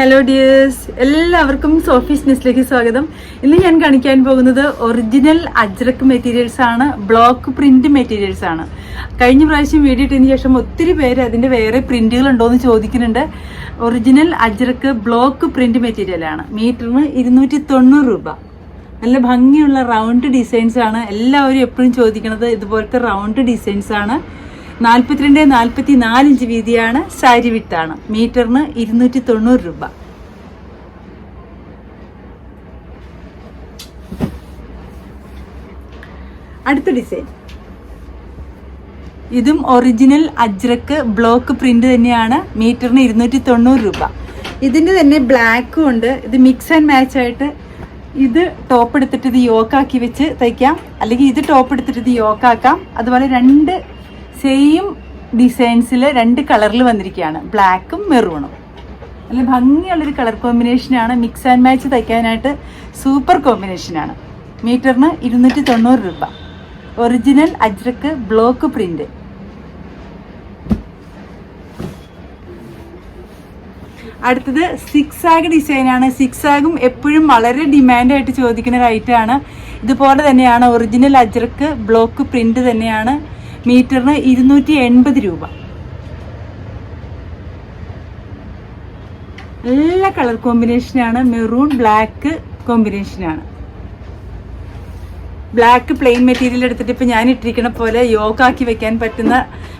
Hello dears എല്ലാവർക്കും Sophie's ന്യൂസിലേക്ക് സ്വാഗതം. ഇന്ന് ഞാൻ കാണിക്കാൻ പോകുന്നത് ഒറിജിനൽ അജ്രക്ക് മെറ്റീരിയൽസ് ആണ് ബ്ലോക്ക് പ്രിന്റ് മെറ്റീരിയൽസ് ആണ്. കഴിഞ്ഞ പ്രാവശ്യം വീഡിയോ ഇട്ടതിന് ശേഷം ഒത്തിരി പേര് അതിന്റെ വേറെ പ്രിന്റുകൾ ഉണ്ടോ എന്ന് ചോദിക്കുന്നുണ്ട്. Original Ajrak block print material ആണ്. മീറ്ററിന് ഇരുന്നൂറ്റി തൊണ്ണൂറ് രൂപ. നല്ല ഭംഗിയുള്ള റൗണ്ട് ഡിസൈൻസ് ആണ്. എല്ലാവരും എപ്പോഴും ചോദിക്കുന്നത് ഇതുപോലത്തെ റൗണ്ട് ഡിസൈൻസ് ആണ്. നാൽപ്പത്തിരണ്ട് നാൽപ്പത്തി നാല് ഇഞ്ച് വീതിയാണ് സാരി വിട്ടാണ് മീറ്ററിന് ഇരുന്നൂറ്റി തൊണ്ണൂറ് രൂപ. അടുത്ത ഡിസൈൻ. ഇതും ഒറിജിനൽ അജ്രക്ക് ബ്ലോക്ക് പ്രിന്റ് തന്നെയാണ്. മീറ്ററിന് ഇരുന്നൂറ്റി തൊണ്ണൂറ് രൂപ. ഇതിന്റെ തന്നെ ബ്ലാക്കും ഉണ്ട്. ഇത് മിക്സ് ആൻഡ് മാച്ച് ആയിട്ട് ഇത് ടോപ്പ് എടുത്തിട്ട് ഇത് യോക്കാക്കി വെച്ച് തയ്ക്കാം. അല്ലെങ്കിൽ ഇത് ടോപ്പ് എടുത്തിട്ട് ഇത് യോക്കാക്കാം അതുപോലെ രണ്ട് സെയിം ഡിസൈൻസിൽ രണ്ട് കളറിൽ വന്നിരിക്കുകയാണ് ബ്ലാക്കും മെറൂണും നല്ല ഭംഗിയുള്ളൊരു കളർ കോമ്പിനേഷനാണ് മിക്സ് ആൻഡ് മാച്ച് തയ്ക്കാനായിട്ട് സൂപ്പർ കോമ്പിനേഷനാണ് മീറ്ററിന് ഇരുന്നൂറ്റി തൊണ്ണൂറ് രൂപ. ഒറിജിനൽ അജ്രക്ക് ബ്ലോക്ക് പ്രിന്റ് അടുത്തത് സിക്സ് ആഗ് ഡിസൈനാണ് സിക്സ് ആഗും എപ്പോഴും വളരെ ഡിമാൻഡായിട്ട് ചോദിക്കുന്ന ഒരു ഐറ്റമാണ് ഇതുപോലെ തന്നെയാണ്. ഒറിജിനൽ അജ്രക്ക് ബ്ലോക്ക് പ്രിന്റ് തന്നെയാണ്. മീറ്ററിന് ഇരുന്നൂറ്റി എൺപത് രൂപ. നല്ല കളർ കോമ്പിനേഷനാണ്. മെറൂൺ ബ്ലാക്ക് കോമ്പിനേഷനാണ്. ബ്ലാക്ക് പ്ലെയിൻ മെറ്റീരിയൽ എടുത്തിട്ട് ഇപ്പം ഞാൻ ഇട്ടിരിക്കുന്ന പോലെ യോക്കാക്കി വെക്കാൻ പറ്റുന്ന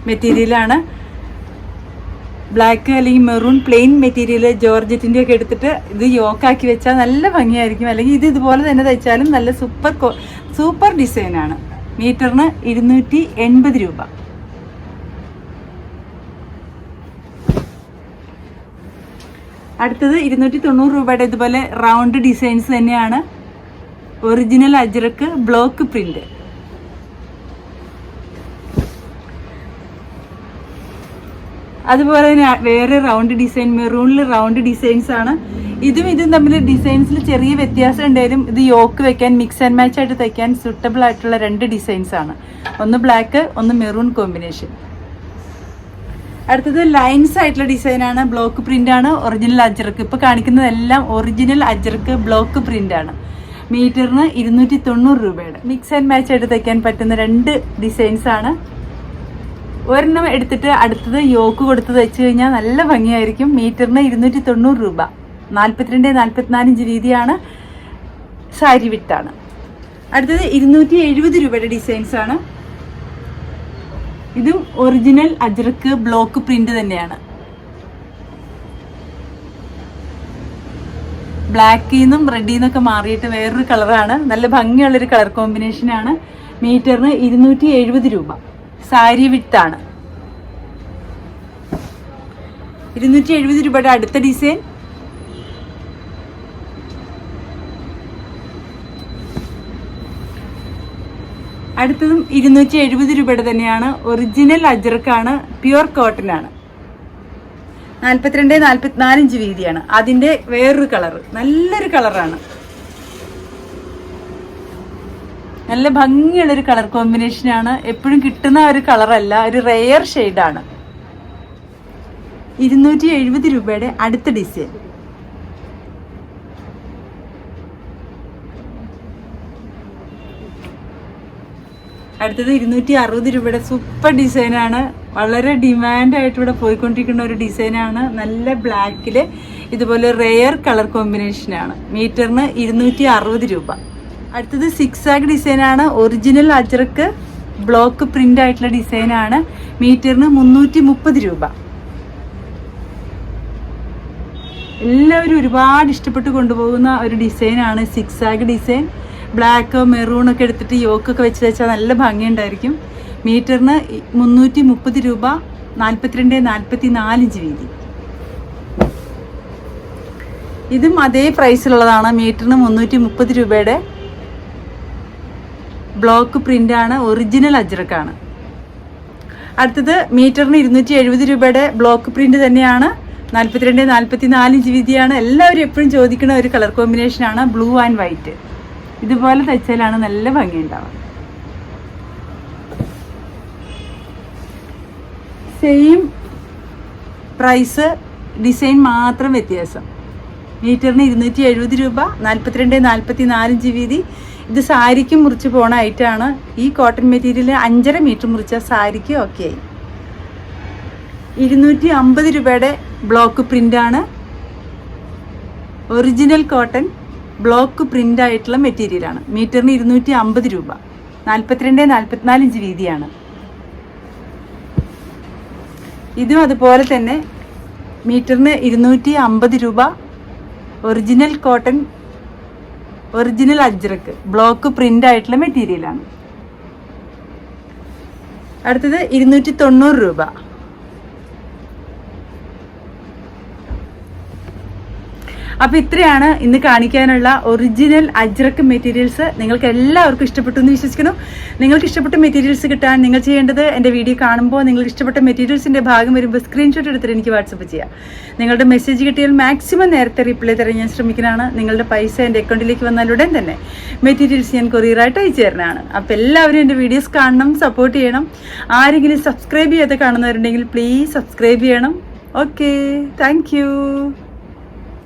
മെറ്റീരിയലാണ് ബ്ലാക്ക് അല്ലെങ്കിൽ മെറൂൺ പ്ലെയിൻ മെറ്റീരിയൽ ജോർജറ്റിന്റെ ഒക്കെ എടുത്തിട്ട് ഇത് യോക്കാക്കി വെച്ചാൽ നല്ല ഭംഗിയായിരിക്കും. അല്ലെങ്കിൽ ഇത് ഇതുപോലെ തന്നെ തയ്ച്ചാലും നല്ല സൂപ്പർ സൂപ്പർ ഡിസൈനാണ്. മീറ്ററിന് ഇരുന്നൂറ്റി എൺപത് രൂപ. അടുത്തത് ഇരുന്നൂറ്റി തൊണ്ണൂറ് രൂപയുടെ ഇതുപോലെ റൗണ്ട് ഡിസൈൻസ് തന്നെയാണ്. ഒറിജിനൽ അജ്രക്ക് ബ്ലോക്ക് പ്രിന്റ് അതുപോലെ തന്നെ വേറെ റൗണ്ട് ഡിസൈൻ മെറൂണിൽ റൗണ്ട് ഡിസൈൻസ് ആണ്. ഇതും ഇതും തമ്മിൽ ഡിസൈൻസിൽ ചെറിയ വ്യത്യാസം ഉണ്ടെങ്കിലും ഇത് യോക്ക് വെക്കാൻ മിക്സ് ആൻഡ് മാച്ച് ആയിട്ട് തയ്ക്കാൻ സൂട്ടബിൾ ആയിട്ടുള്ള രണ്ട് ഡിസൈൻസ് ആണ്. ഒന്ന് ബ്ലാക്ക് ഒന്ന് മെറൂൺ കോമ്പിനേഷൻ അടുത്തത് ലൈൻസ് ആയിട്ടുള്ള ഡിസൈനാണ് ബ്ലോക്ക് പ്രിന്റ് ആണ്. ഒറിജിനൽ അജർക്ക് ഇപ്പൊ കാണിക്കുന്നതെല്ലാം ഒറിജിനൽ അജർക്ക് ബ്ലോക്ക് പ്രിന്റ് ആണ്. മീറ്ററിന് ഇരുന്നൂറ്റി തൊണ്ണൂറ് രൂപയുടെ. മിക്സ് ആൻഡ് മാച്ച് ആയിട്ട് തയ്ക്കാൻ പറ്റുന്ന രണ്ട് ഡിസൈൻസ് ആണ്. ഒരെണ്ണം എടുത്തിട്ട് അടുത്തത് യോക്ക് കൊടുത്ത് തയ്ച്ചു കഴിഞ്ഞാൽ നല്ല ഭംഗിയായിരിക്കും. മീറ്ററിന് ഇരുന്നൂറ്റി തൊണ്ണൂറ് രൂപ. നാൽപ്പത്തിരണ്ട് നാൽപ്പത്തിനാല് ഇഞ്ച് വീതിയാണ് സാരി വിട്ടാണ് അടുത്തത് ഇരുന്നൂറ്റി എഴുപത് രൂപയുടെ ഡിസൈൻസ് ആണ്. ഇതും ഒറിജിനൽ അജ്രക്ക് ബ്ലോക്ക് പ്രിന്റ് തന്നെയാണ്. ബ്ലാക്കിൽ നിന്നും റെഡിൽ നിന്നൊക്കെ മാറിയിട്ട് വേറൊരു കളറാണ് നല്ല ഭംഗിയുള്ളൊരു കളർ കോമ്പിനേഷനാണ് മീറ്ററിന് ഇരുന്നൂറ്റി എഴുപത് രൂപ. സാരി വിട്ടാണ് ഇരുന്നൂറ്റി എഴുപത് രൂപയുടെ അടുത്ത ഡിസൈൻ അടുത്തതും ഇരുന്നൂറ്റി എഴുപത് രൂപയുടെ തന്നെയാണ് ഒറിജിനൽ അജ്രക്കാണ് പ്യുവർ കോട്ടൺ ആണ് നാൽപ്പത്തിരണ്ട് നാൽപ്പത്തിനാല് ഇഞ്ച് വീതിയാണ്. അതിന്റെ വേറൊരു കളർ നല്ലൊരു കളറാണ് നല്ല ഭംഗിയുള്ളൊരു കളർ കോമ്പിനേഷനാണ് എപ്പോഴും കിട്ടുന്ന ഒരു കളറല്ല ഒരു റെയർ ഷെയ്ഡാണ് ഇരുന്നൂറ്റി എഴുപത് രൂപയുടെ അടുത്ത ഡിസൈൻ അടുത്തത് ഇരുന്നൂറ്റി അറുപത് രൂപയുടെ സൂപ്പർ ഡിസൈനാണ് വളരെ ഡിമാൻഡായിട്ട് ഇവിടെ പോയിക്കൊണ്ടിരിക്കുന്ന ഒരു ഡിസൈനാണ് നല്ല ബ്ലാക്കിൽ ഇതുപോലെ റെയർ കളർ കോമ്പിനേഷനാണ് മീറ്ററിന് ഇരുന്നൂറ്റി അറുപത് രൂപ. അടുത്തത് സിക്സ് ആഗ് ഡിസൈനാണ് ഒറിജിനൽ അജറക്ക് ബ്ലോക്ക് പ്രിന്റ് ആയിട്ടുള്ള ഡിസൈനാണ് മീറ്ററിന് മുന്നൂറ്റി മുപ്പത് രൂപ. എല്ലാവരും ഒരുപാട് ഇഷ്ടപ്പെട്ട് കൊണ്ടുപോകുന്ന ഒരു ഡിസൈനാണ് സിക്സ് ആഗ് ഡിസൈൻ ബ്ലാക്ക് മെറൂൺ ഒക്കെ എടുത്തിട്ട് യോക്കൊക്കെ വെച്ച് വെച്ചാൽ നല്ല ഭംഗിയുണ്ടായിരിക്കും. മീറ്ററിന് മുന്നൂറ്റി മുപ്പത് രൂപ നാൽപ്പത്തിരണ്ട് നാൽപ്പത്തി നാലിഞ്ച് വീതി. ഇതും അതേ പ്രൈസിലുള്ളതാണ് മീറ്ററിന് മുന്നൂറ്റി മുപ്പത് രൂപയുടെ ബ്ലോക്ക് പ്രിന്റ് ആണ്. ഒറിജിനൽ അജ്രക്കാണ്. അടുത്തത് മീറ്ററിന് ഇരുന്നൂറ്റി എഴുപത് രൂപയുടെ ബ്ലോക്ക് പ്രിന്റ് തന്നെയാണ്. നാൽപ്പത്തിരണ്ട് നാൽപ്പത്തി നാല് ഇഞ്ച് വീതിയാണ്. എല്ലാവരും എപ്പോഴും ചോദിക്കുന്ന ഒരു കളർ കോമ്പിനേഷനാണ് ബ്ലൂ ആൻഡ് വൈറ്റ് ഇതുപോലെ തയ്ച്ചാലാണ് നല്ല ഭംഗി ഉണ്ടാവുക സെയിം പ്രൈസ് ഡിസൈൻ മാത്രം വ്യത്യാസം. മീറ്ററിന് ഇരുന്നൂറ്റി എഴുപത് രൂപ നാൽപ്പത്തിരണ്ട് നാൽപ്പത്തി നാലിഞ്ച് വീതി ഇത് സാരിക്ക് മുറിച്ച് പോണ ഐറ്റാണ് ഈ കോട്ടൺ മെറ്റീരിയൽ അഞ്ചര മീറ്റർ മുറിച്ച സാരിക്ക് ഓക്കെ ആയി. ഇരുന്നൂറ്റി അമ്പത് രൂപയുടെ ബ്ലോക്ക് പ്രിന്റാണ് ഒറിജിനൽ കോട്ടൺ ബ്ലോക്ക് പ്രിന്റ് ആയിട്ടുള്ള മെറ്റീരിയലാണ്. മീറ്ററിന് ഇരുന്നൂറ്റി അമ്പത് രൂപ. നാൽപ്പത്തിരണ്ട് നാൽപ്പത്തിനാല് ഇഞ്ച് വീതിയാണ്. ഇതും അതുപോലെ തന്നെ മീറ്ററിന് ഇരുന്നൂറ്റി അമ്പത് രൂപ original cotton original Ajrak block print ആയിട്ടുള്ള മെറ്റീരിയലാണ്. അടുത്തത് ഇരുന്നൂറ്റി തൊണ്ണൂറ് രൂപ. അപ്പോൾ ഇത്രയാണ് ഇന്ന് കാണിക്കാനുള്ള ഒറിജിനൽ അജ്രക്ക് മെറ്റീരിയൽസ് നിങ്ങൾക്ക് എല്ലാവർക്കും ഇഷ്ടപ്പെട്ടു എന്ന് വിശ്വസിക്കുന്നു. നിങ്ങൾക്ക് ഇഷ്ടപ്പെട്ട മെറ്റീരിയൽസ് കിട്ടാൻ നിങ്ങൾ ചെയ്യേണ്ടത് എന്റെ വീഡിയോ കാണുമ്പോൾ നിങ്ങൾക്ക് ഇഷ്ടപ്പെട്ട മെറ്റീരിയൽസിന്റെ ഭാഗം വരുമ്പോൾ സ്ക്രീൻഷോട്ട് എടുത്തിട്ട് എനിക്ക് വാട്സപ്പ് ചെയ്യാം. നിങ്ങളുടെ മെസ്സേജ് കിട്ടിയാൽ മാക്സിമം നേരത്തെ റിപ്ലൈ തരാൻ ഞാൻ ശ്രമിക്കുന്നതാണ്. നിങ്ങളുടെ പൈസ എന്റെ അക്കൗണ്ടിലേക്ക് വന്നാലുടൻ തന്നെ മെറ്റീരിയൽസ് ഞാൻ കൊറിയറായിട്ട് അയച്ചു തരുന്നതാണ് അപ്പോൾ എല്ലാവരും എന്റെ വീഡിയോസ് കാണണം സപ്പോർട്ട് ചെയ്യണം. ആരെങ്കിലും സബ്സ്ക്രൈബ് ചെയ്യാതെ കാണുന്നവരുണ്ടെങ്കിൽ പ്ലീസ് സബ്സ്ക്രൈബ് ചെയ്യണം. Okay thank